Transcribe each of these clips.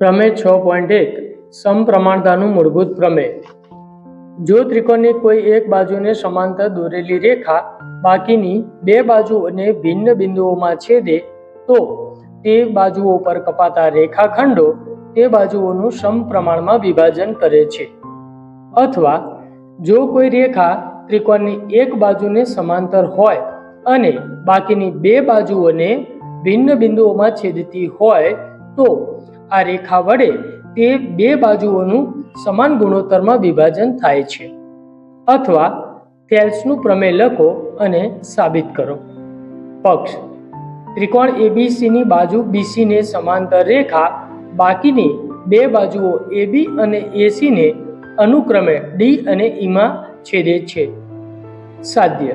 પ્રમેય છ પોઈન્ટ એક, સમપ્રમાણતાનું મૂળભૂત પ્રમેય. જો ત્રિકોણની કોઈ એક બાજુને સમાંતર દોરેલી રેખા બાકીની બે બાજુઓને ભિન્ન બિંદુઓમાં છેદે, તો તે બાજુઓ પર કપાતા રેખાખંડો તે બાજુઓનું સમપ્રમાણમાં વિભાજન કરે છે. અથવા જો કોઈ રેખા ત્રિકોણની એક બાજુને સમાંતર હોય અને બાકીની બે બાજુઓને ભિન્ન બિંદુઓમાં છેદતી હોય, તો આ રેખા વડે તે બે બાજુઓનું સમાન ગુણોત્તરમાં વિભાજન થાય છે. અથવા થેલ્સનું પ્રમેય લખો અને સાબિત કરો. પક્ષ. ત્રિકોણ એબીસીની બાજુ બીસીને સમાંતર રેખા બાકીની બે બાજુઓ એબી અને એસીને અનુક્રમે ડી અને ઈમાં છેદે છે. સાધ્ય.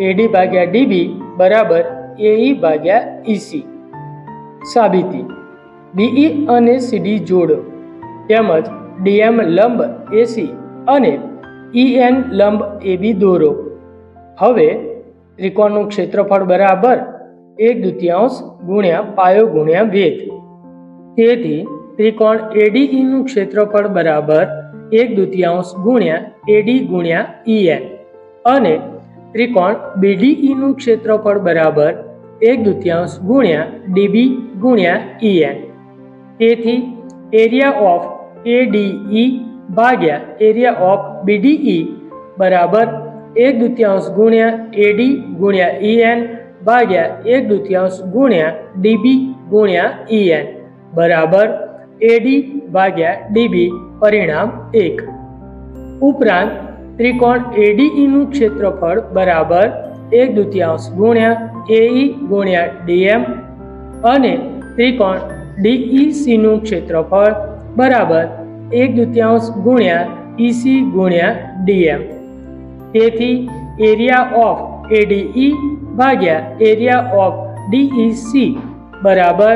એડી ભાગ્યા ડીબી બરાબર એઈ ભાગ્યા ઈસી. સાબિતી. બીઈ અને સીડી જોડો, તેમજ ડીએમ લંબ એસી અને ઈએન લંબ એબી દોરો. હવે ત્રિકોણનું ક્ષેત્રફળ બરાબર એક દ્વિતીયાંશ ગુણ્યા પાયો ગુણ્યા વેધ તેથી ત્રિકોણ એડીઈનું ક્ષેત્રફળ બરાબર એક દ્વિતીયાંશ ગુણ્યા એડી ગુણ્યા ઈએન અને ત્રિકોણ બીડીઈનું ક્ષેત્રફળ બરાબર એક દ્વિતીયાંશ ગુણ્યા ડીબી ગુણ્યા ઈએન તેથી એરિયા ઓફ એડીઈ ભાગ્યા એરિયા ઓફ બીડીઈ બરાબર એક દૂતિયાંશ ગુણ્યા એડી ગુણ્યા ઈએન ભાગ્યા એક દૂતિયાંશ ગુણ્યા ડીબી ગુણ્યા ઈએન બરાબર એડી ભાગ્યા ડીબી પરિણામ એક. ઉપરાંત ત્રિકોણ એડીઈનું ક્ષેત્રફળ બરાબર એક દૂતિયાંશ ગુણ્યા એઈ ગુણ્યા ડીએમ અને ત્રિકોણ ડીઈસીનું ક્ષેત્રફળ બરાબર એક દુતિયાંશ ગુણ્યા ઈસી ગુણ્યા ડીએમ તેથી એરિયા ઓફ એડીઈ ભાગ્યા એરિયા ઓફ ડીઈસી બરાબર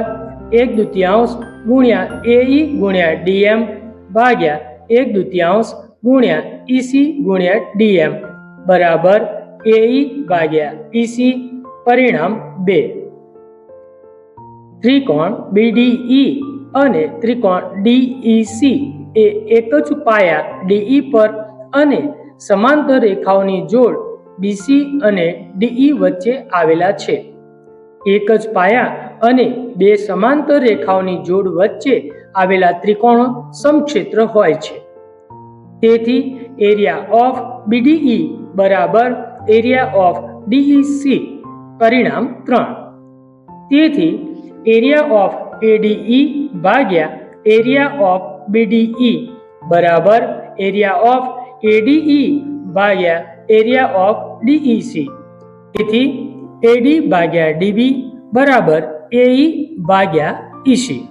એક દુતિયાંશ ગુણ્યા એઈ ગુણ્યા ડીએમ ભાગ્યા એક દુતિયાંશ ગુણ્યા ઈસી ગુણ્યા ડીએમ બરાબર એઈ ભાગ્યા ઈસી પરિણામ બે. ત્રિકોણ બીડીઈ અને ત્રિકોણ ડીઈસી એ એક જ પાયા ડીઈ પર અને સમાંતર રેખાઓની જોડ બીસી અને ડીઈ વચ્ચે આવેલા છે. એક જ પાયા અને બે સમાંતર રેખાઓની જોડ વચ્ચે આવેલા ત્રિકોણો સમક્ષેત્ર હોય છે. તેથી એરિયા ઓફ બીડીઈ બરાબર એરિયા ઓફ ડીઈસી પરિણામ ત્રણ. તેથી એરિયા ઓફ એડીઈ ભાગ્યા એરિયા ઓફ બીડીઈ બરાબર એરિયા ઓફ એડીઈ ભાગ્યા એરિયા ઓફ ડીઈસી તેથી એડી ભાગ્યા ડીબી બરાબર એઈ ભાગ્યા ઈસી